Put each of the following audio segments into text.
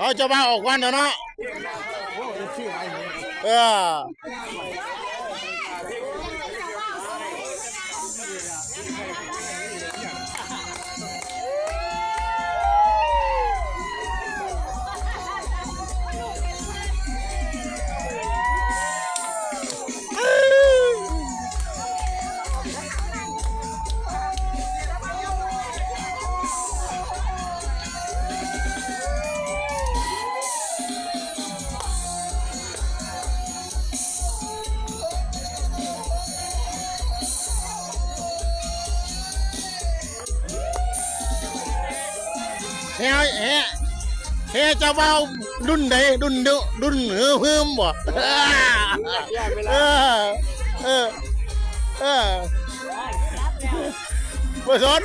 เอาเจะมาออกวันแล้วเนาะเออ เฮ้ยเฮ้ยเฮ้ยเจะมาดุนใดดุนดุดุนเฮือเฮืมบ่เออเออเออบ่สน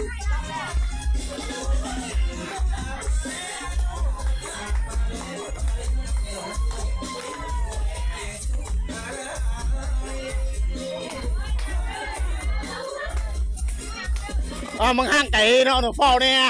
อ่ามึงห้างไก่เนาะหนูเฝ้าเนี่ย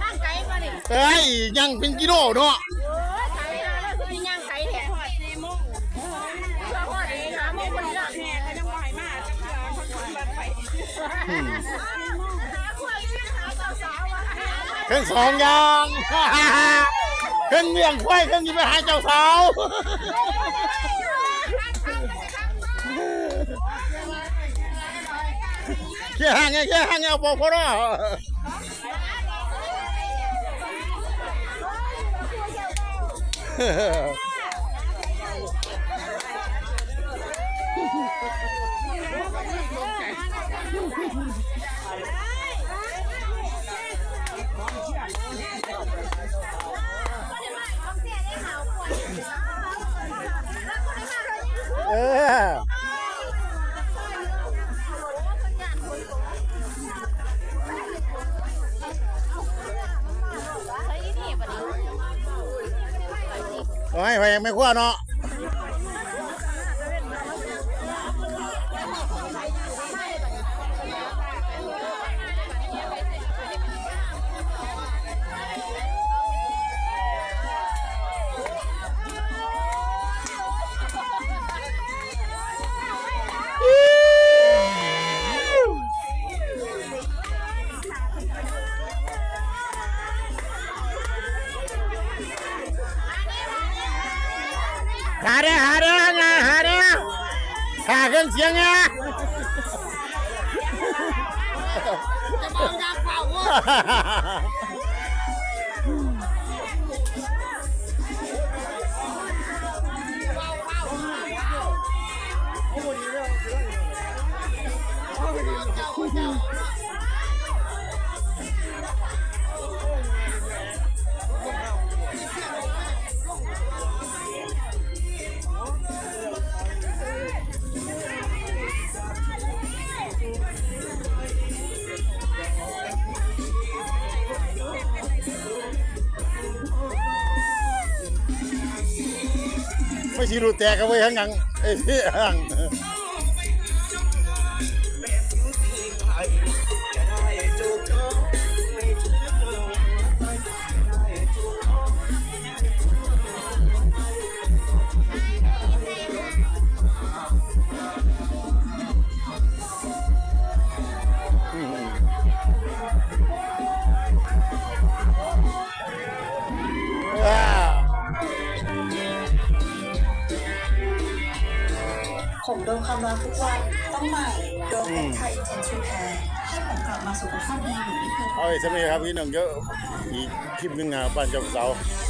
ข้างไก่มาดิเอ้ยยังเป็นกิโลเนาะโอ้ยไก่หาแล้วคือยังไก่แหละหอดสี่โมงเพื่อหอดเองหาโมงคนละแห่ก็ยังไหวมากจังเพื่อคนคนละไปหาควายหาสาวๆอะเครื่องสองอย่างเครื่องเลี้ยงควายเครื่องยิงไปหาเจ้าสาว แค่ห่างไงแเอาให้ไปยังไม่ขั้วเนาะ หาเด้อหาเด้อไงหาเด้อหาเครื่องเสียงไงจะมองยางเฝ้าเว้ย ไปสิรูแตกกันไว้ข้างหลังไอ้ที่ห่าง ผมโดนความร้อนทุกวัน ต้องใหม่โดนเป็นไทยอินเทนชูแทนให้ผมกลับมาสุขภาพดีเหมือนที่เคย เอาไอ้สมัยครับพี่น้องเยอะอีกคลิปหนึงอะบ้านเจ้าสาวผ